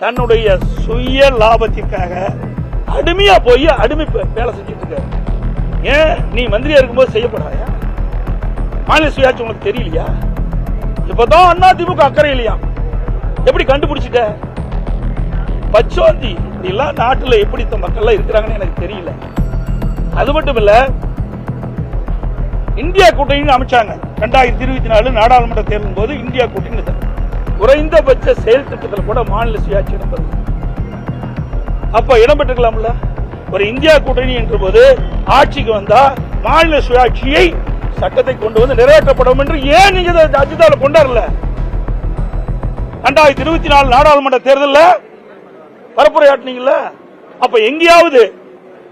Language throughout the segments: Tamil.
தன்னுடைய சுய லாபத்திற்காக அடிமையா போய் அடிமை வேலை செஞ்சுட்டு இருக்காரு ஏன்? நீ மந்திரியா இருக்கும்போது செய்யப்படாயா மாநில சுயாட்சி உனக்கு தெரியலையா? இப்பதான் அண்ணா திமுக அக்கறை இல்லையா? எப்படி கண்டுபிடிச்சிட்ட? பச்சோந்தி இப்படிலாம் நாட்டுல எப்படி இந்த மக்கள்லாம் இருக்கிறாங்கன்னு எனக்கு தெரியல. அது மட்டும் இல்ல இந்தியா கூட்டணி அமைச்சாங்க. ரெண்டாயிரத்தி இருபத்தி நாலு நாடாளுமன்ற தேர்தலின் போது இந்தியா கூட்டணி குறைந்தபட்ச செயல் திட்டத்தில் கூட மாநில சுயாட்சி இடம்பெறும் அப்ப இடம்பெற்றுக்கலாம்ல ஒரு இந்தியா கூட்டணி என்ற போது ஆட்சிக்கு வந்தா மாநில சுயாட்சியை சட்டத்தை கொண்டு வந்து நிறைவேற்றப்படும் என்று ஏன் நீங்க அஜிதாவில் கொண்டாடல? ரெண்டாயிரத்தி இருபத்தி நாலு நாடாளுமன்ற தேர்தலில் பரப்புரையாட்டினீங்கல்ல? அப்ப எங்கேயாவது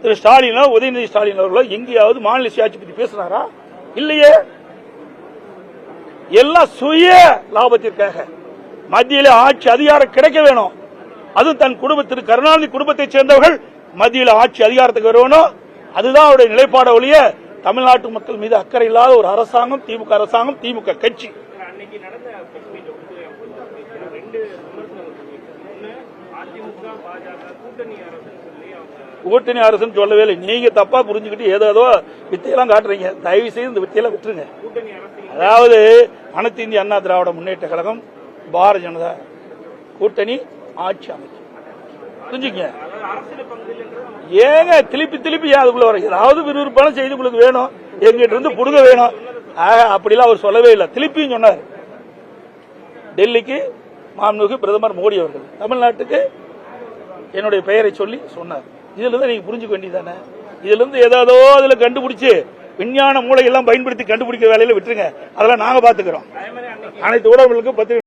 திரு ஸ்டாலினோ உதயநிதி ஸ்டாலின் அவர்களோ எங்கேயாவது மாநில சுயாட்சி பத்தி பேசுறாரா? இல்லையே. எல்லாம் சுய லாபத்திற்காக. மத்தியில ஆட்சி அதிகாரம் கிடைக்க வேணும். அதுவும் தன் குடும்பத்திற்கு கருணாநிதி குடும்பத்தைச் சேர்ந்தவர்கள் மத்தியில் ஆட்சி அதிகாரத்துக்கு வரணும் அதுதான் அவருடைய நிலைப்பாட ஒழிய தமிழ்நாட்டு மக்கள் மீது அக்கறை இல்லாத ஒரு அரசாங்கம் திமுக அரசாங்கம் திமுக கட்சி. கூட்டணி அரசுன்னு சொல்லவே இல்லை. நீங்க தப்பா புரிஞ்சுக்கிட்டு ஏதோ வித்தையெல்லாம் காட்டுறீங்க. தயவு செய்து இந்த வித்தையெல்லாம் விட்டுருங்க. அதாவது அனைத்து இந்திய அண்ணா திராவிட முன்னேற்ற கழகம் பாரதிய ஜனதா கூட்டணி ஆட்சி அமைக்கும் புரிஞ்சுங்க ஏங்க திருப்பி திருப்பி அதுக்குள்ள வர? ஏதாவது விறுவிறுப்பான செய்தி உங்களுக்கு வேணும். எங்கிட்ட இருந்து புடுங்க வேணும். அப்படிலாம் அவர் சொல்லவே இல்லை. திருப்பியும் சொன்னார். டெல்லிக்கு மாண்புமிகு பிரதமர் மோடி அவர்கள். தமிழ்நாட்டுக்கு என்னுடைய பெயரை சொல்லி சொன்னார். இதுல இருந்து நீங்க புரிஞ்சுக்க வேண்டியதானே இதுல இருந்து ஏதாவதோ அதுல கண்டுபிடிச்சு விஞ்ஞான மூளையெல்லாம் பயன்படுத்தி கண்டுபிடிக்கிற வேலையில விட்டுருங்க. அதெல்லாம் நாங்க பாத்துக்கிறோம். அனைத்து ஊடகங்களுக்கும் பத்திரிகை